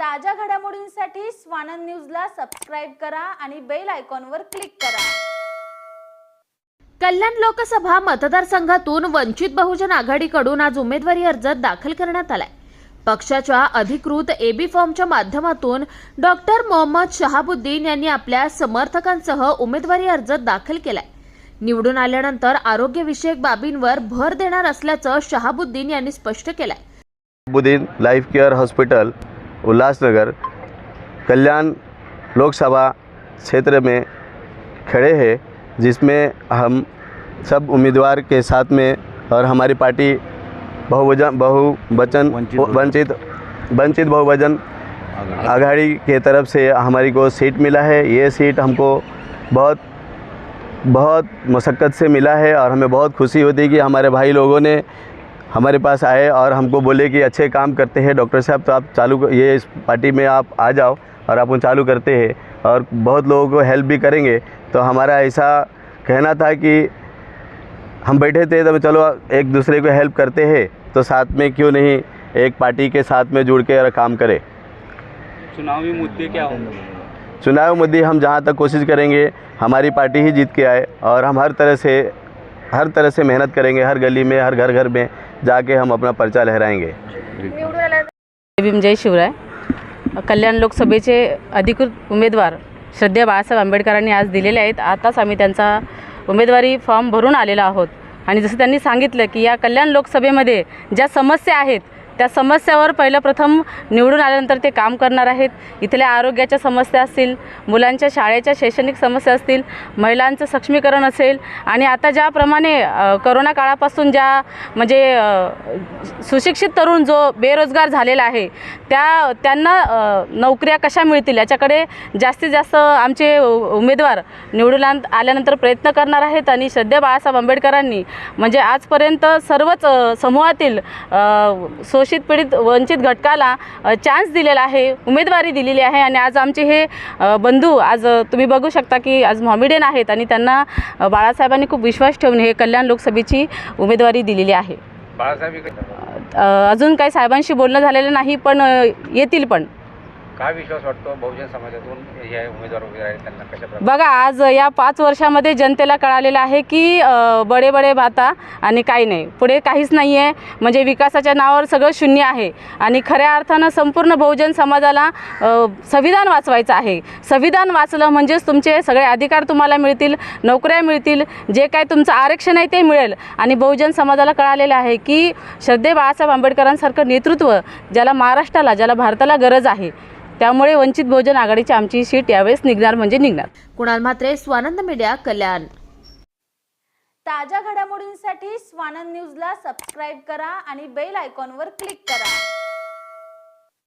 ताज्या घडामोडींसाठी स्वानंद न्यूजला सबस्क्राईब करा आणि बेल आयकॉनवर क्लिक करा. कल्याण लोकसभा मतदारसंघातून वंचित बहुजन आघाडीकडून आज उमेदवारी अर्ज दाखल करण्यात आलाय. पक्षाच्या अधिकृत एबी फॉर्मच्या माध्यमातून डॉक्टर मोहम्मद शहाबुद्दीन यांनी आपल्या समर्थकांसह उमेदवारी अर्ज दाखल केलाय. निवडून आल्यानंतर आरोग्यविषयक बाबींवर भर देणार असल्याचं शहाबुद्दीन यांनी स्पष्ट केलंय. बुद्दीन life care hospital Ulhasnagar Kalyan Lok Sabha क्षेत्र में खड़े हैं जिसमें हम सब उम्मीदवार के साथ में और हमारी पार्टी बहुवजन बहुवचन वंचित वंचित वंचित बहुवचन आघाड़ी के तरफ़ से हमारी को सीट मिला है। ये सीट हमको बहुत बहुत मशक्क़त से मिला है और हमें बहुत खुशी होती है कि हमारे भाई लोगों ने हमारे पास आए और हमको बोले कि अच्छे काम करते हैं डॉक्टर साहब तो आप चालू ये इस पार्टी में आप आ जाओ और आप उन चालू करते हैं और बहुत लोगों को हेल्प भी करेंगे। तो हमारा ऐसा कहना था कि हम बैठे थे तो चलो एक दूसरे को हेल्प करते हैं तो साथ में क्यों नहीं एक पार्टी के साथ में जुड़ के और काम करें। चुनावी मुद्दे क्या होंगे? चुनाव मुद्दे हम जहाँ तक कोशिश करेंगे हमारी पार्टी ही जीत के आए और हम हर तरह से हर तरह से मेहनत करेंगे हर गली में हर घर घर में जाके हम अपना पर्चा लहराएंगे। भीम जय शिवराय कल्याण लोकसभेचे अधिकृत उमेदवार श्रद्धेय बाळासाहेब आंबेडकरांनी आज दिलेले आहेत. आताच आम्ही त्यांचा उमेदवारी फॉर्म भरून आलेलो आहोत. आणि जसं त्यांनी सांगितलं की या कल्याण लोकसभेमध्ये ज्या समस्या आहेत त्या समस्यावर पहिलं प्रथम निवडून आल्यानंतर ते काम करणार आहेत. इथल्या आरोग्याच्या समस्या असतील मुलांच्या शाळेच्या शैक्षणिक समस्या असतील महिलांचं सक्षमीकरण असेल आणि आता ज्याप्रमाणे करोना काळापासून ज्या म्हणजे सुशिक्षित तरुण जो बेरोजगार झालेला आहे त्या त्यांना नोकऱ्या कशा मिळतील याच्याकडे जास्तीत जास्त आमचे उ- उमेदवार निवडून आल्यानंतर प्रयत्न करणार आहेत आणि श्रद्धेय बाळासाहेब आंबेडकरांनी म्हणजे आजपर्यंत सर्वच समूहातील सो शोषित पीडित वंचित घटकाला चान्स दिलेला आहे उमेदवारी दिलेली आहे आणि आज आमचे हे बंधू आज तुम्ही बघू शकता की आज मॉमिडेन आहेत आणि त्यांना बाळासाहेबांनी खूप विश्वास ठेवून हे कल्याण लोकसभेची उमेदवारी दिलेली आहे. बाळासाहेब अजून काही साहेबांशी बोलणं झालेलं नाही पण येतील पण. काय विश्वास वाटतो बहुजन समाजातून हे उमेदवार उभे आहेत त्यांना कशा बघा आज या पाच वर्षामध्ये जनतेला कळालेलं आहे की अ, बडे बडे भाता आणि काही नाही. पुढे काहीच नाही आहे म्हणजे विकासाच्या नावावर सगळं शून्य आहे. आणि खऱ्या अर्थानं संपूर्ण बहुजन समाजाला अ, संविधान वाचवायचं आहे. संविधान वाचलं म्हणजेच तुमचे सगळे अधिकार तुम्हाला मिळतील नोकऱ्या मिळतील जे काय तुमचं आरक्षण आहे ते मिळेल. आणि बहुजन समाजाला कळालेलं आहे की श्रद्धे बाळासाहेब आंबेडकरांसारखं नेतृत्व ज्याला महाराष्ट्राला ज्याला भारताला गरज आहे त्यामुळे वंचित बहुजन आघाडीची आमची सीट यावेळेस निघणार म्हणजे निघणार. कुणाल म्हात्रे स्वानंद मीडिया कल्याण. ताज्या घडामोडींसाठी स्वानंद न्यूजला सबस्क्राईब करा आणि बेल आयकॉनवर क्लिक करा.